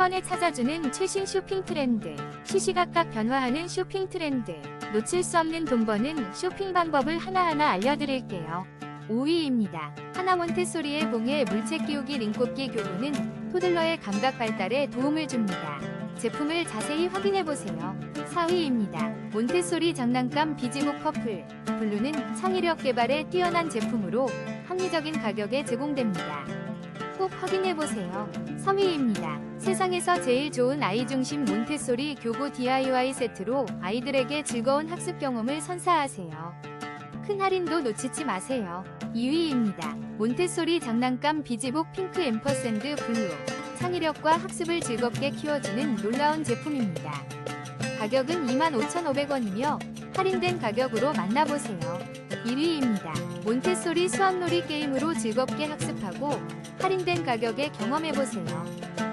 번에 찾아주는 최신 쇼핑 트렌드. 시시각각 변화하는 쇼핑 트렌드. 놓칠 수 없는 돈 버는 쇼핑 방법을 하나하나 알려드릴게요. 5위입니다. 하나 몬테소리의 봉에 물체 끼우기 링꼽기 교구는 토들러의 감각 발달에 도움을 줍니다. 제품을 자세히 확인해보세요. 4위입니다. 몬테소리 장난감 비지목 퍼플. 블루는 창의력 개발에 뛰어난 제품으로 합리적인 가격에 제공됩니다. 꼭 확인해보세요. 3위입니다. 세상에서 제일 좋은 아이 중심 몬테소리 교구 DIY 세트로 아이들에게 즐거운 학습 경험을 선사하세요. 큰 할인도 놓치지 마세요. 2위입니다. 몬테소리 장난감 비지복 핑크 앰퍼샌드 블루. 창의력과 학습을 즐겁게 키워주는 놀라운 제품입니다. 가격은 25,500원이며 할인된 가격으로 만나보세요. 1위입니다. 몬테소리 수학놀이 게임으로 즐겁게 학습하고 할인된 가격에 경험해보세요.